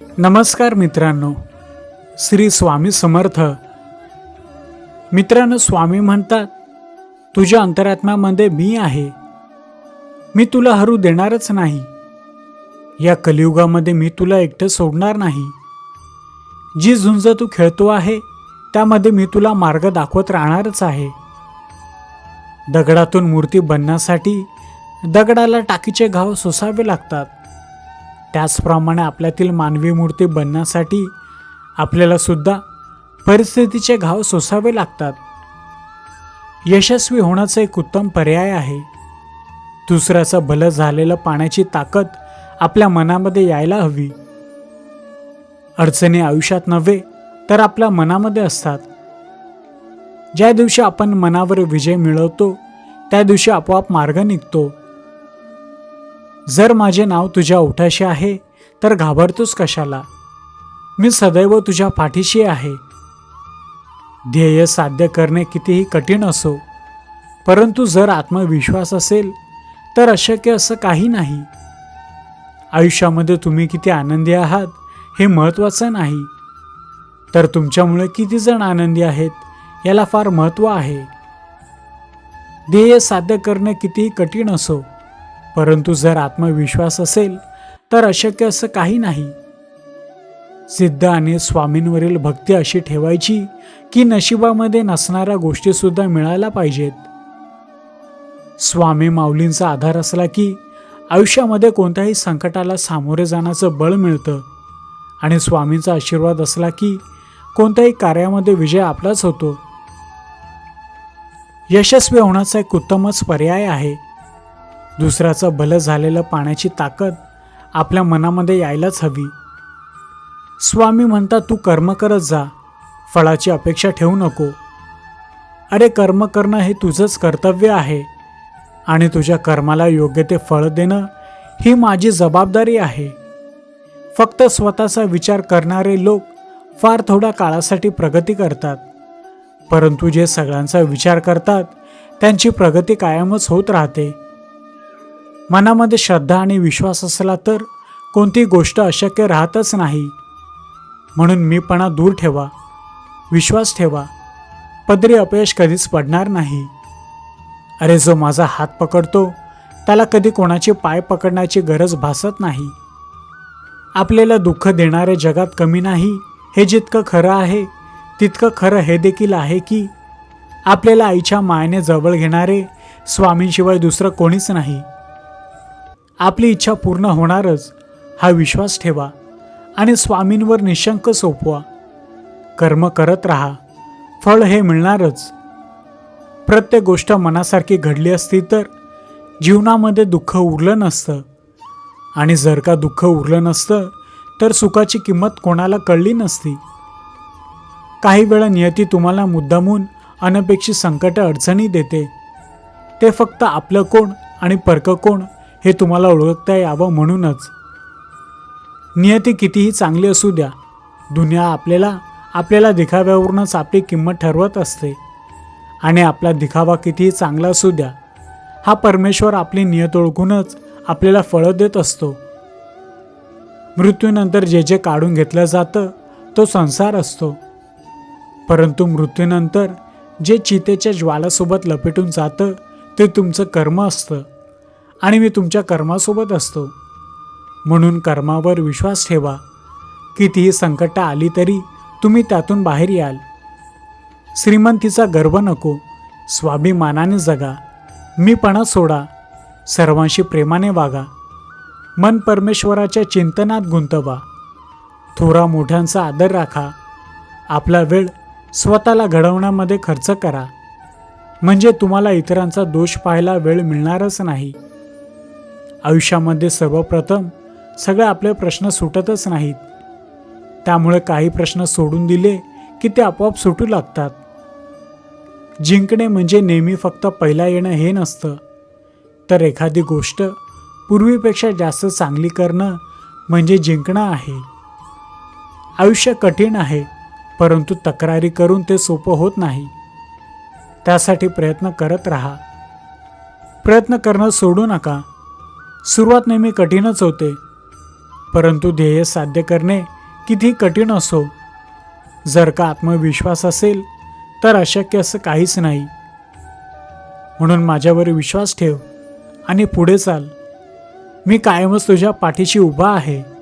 नमस्कार मित्रांनो श्री स्वामी समर्थ. मित्रांनो स्वामी म्हणतात तुझ्या अंतरात्म्यामध्ये मी आहे. मी तुला हरू देणारच नाही. या कलियुगामध्ये मी तुला एकटं सोडणार नाही. जी झुंज तू खेळतो आहे त्यामध्ये मी तुला मार्ग दाखवत राहणारच आहे. दगडातून मूर्ती बनण्यासाठी दगडाला टाकीचे घाव सोसावे लागतात. त्याचप्रमाणे आपल्यातील मानवी मूर्ती बनण्यासाठी आपल्याला सुद्धा परिस्थितीचे घाव सोसावे लागतात. यशस्वी होण्याचा एक उत्तम पर्याय आहे. दुसऱ्याचं भलं झालेलं पाण्याची ताकद आपल्या मनामध्ये यायला हवी. अडचणी आयुष्यात नव्हे तर आपल्या मनामध्ये असतात. ज्या दिवशी आपण मनावर विजय मिळवतो त्या दिवशी आपोआप मार्ग निघतो. जर माझे नाव तुझ्या ओठाशी आहे तर घाबरतोस कशाला? मी सदैव तुझ्या पाठीशी आहे. ध्येय साध्य करणे कितीही कठीण असो परंतु जर आत्मविश्वास असेल तर अशक्य असं काही नाही. आयुष्यामध्ये तुम्ही किती आनंदी आहात हे महत्त्वाचं नाही. तर तुमच्यामुळे किती जण आनंदी आहेत याला फार महत्त्व आहे. ध्येय साध्य करणे कितीही कठीण असो परंतु जर आत्मविश्वास असेल तर अशक्य असं काही नाही. सिद्ध आणि स्वामींवरील भक्ती अशी ठेवायची की नशिबामध्ये नसणाऱ्या गोष्टीसुद्धा मिळायला पाहिजेत. स्वामी माऊलींचा आधार असला की आयुष्यामध्ये कोणत्याही संकटाला सामोरे जाण्याचं बळ मिळतं आणि स्वामींचा आशीर्वाद असला की कोणत्याही कार्यामध्ये विजय आपलाच होतो. यशस्वी होण्याचा एक उत्तमच पर्याय आहे. दुसऱ्याचं भलं झालेलं पाण्याची ताकद आपल्या मनामध्ये यायलाच हवी. स्वामी म्हणतात तू कर्म करत जा फळाची अपेक्षा ठेवू नको. अरे कर्म करणं हे तुझंच कर्तव्य आहे आणि तुझ्या कर्माला योग्य ते फळ देणं ही माझी जबाबदारी आहे. फक्त स्वतःचा विचार करणारे लोक फार थोड्या काळासाठी प्रगती करतात. परंतु जे सगळ्यांचा विचार करतात त्यांची प्रगती कायमच होत राहते. मनामध्ये श्रद्धा आणि विश्वास असला तर कोणती गोष्ट अशक्य राहतच नाही. म्हणून मीपणा दूर ठेवा विश्वास ठेवा. पदरी अपयश कधीच पडणार नाही. अरे जो माझा हात पकडतो त्याला कधी कोणाचे पाय पकडण्याची गरज भासत नाही. आपल्याला दुःख देणारे जगात कमी नाही हे जितकं खरं आहे तितकं खरं हे देखील आहे की आपल्याला आईच्या मायने जवळ घेणारे स्वामींशिवाय दुसरं कोणीच नाही. आपली इच्छा पूर्ण होणारच हा विश्वास ठेवा आणि स्वामींवर निशंक सोपवा. कर्म करत राहा फळ हे मिळणारच. प्रत्येक गोष्ट मनासारखी घडली असती तर जीवनामध्ये दुःख उरलं नसतं. आणि जर का दुःख उरलं नसतं तर सुखाची किंमत कोणाला कळली नसती. काही वेळा नियती तुम्हाला मुद्दामून अनपेक्षित संकट अडचणी देते. ते फक्त आपलं कोण आणि परकं कोण हे तुम्हाला ओळखता यावं म्हणूनच. नियती कितीही चांगली असू द्या दुनिया आपल्याला आपल्याला दिखाव्यावरूनच आपली किंमत ठरवत असते. आणि आपला दिखावा कितीही चांगला असू द्या हा परमेश्वर आपली नियत ओळखूनच आपल्याला फळं देत असतो. मृत्यूनंतर जे जे काढून घेतलं जातं तो संसार असतो. परंतु मृत्यूनंतर जे चितेच्या ज्वालासोबत लपेटून जातं ते तुमचं कर्म असतं. आणि मी तुमच्या कर्मासोबत असतो. म्हणून कर्मावर विश्वास ठेवा. कितीही संकटं आली तरी तुम्ही त्यातून बाहेर याल. श्रीमंतीचा गर्व नको. स्वाभिमानाने जगा. मीपणा सोडा. सर्वांशी प्रेमाने वागा. मन परमेश्वराच्या चिंतनात गुंतवा. थोरा मोठ्यांचा आदर राखा. आपला वेळ स्वतःला घडवण्यामध्ये खर्च करा. म्हणजे तुम्हाला इतरांचा दोष पाहायला वेळ मिळणारच नाही. आयुष्यामध्ये सर्वप्रथम सगळे आपले प्रश्न सुटतच नाहीत. त्यामुळे काही प्रश्न सोडून दिले की ते आपोआप सुटू लागतात. जिंकणे म्हणजे नेहमी फक्त पहिला येणं हे नसतं. तर एखादी गोष्ट पूर्वीपेक्षा जास्त चांगली करणं म्हणजे जिंकणं आहे. आयुष्य कठीण आहे परंतु तक्रारी करून ते सोपं होत नाही. त्यासाठी प्रयत्न करत राहा. प्रयत्न करणं सोडू नका. सुरुवात नेहमी कठीणच होते. परंतु ध्येय साध्य करणे किती कठीण असो जर का आत्मविश्वास असेल तर अशक्य असं काहीच नाही. म्हणून माझ्यावर विश्वास ठेव आणि पुढे चाल. मी कायमच तुझ्या पाठीशी उभा आहे.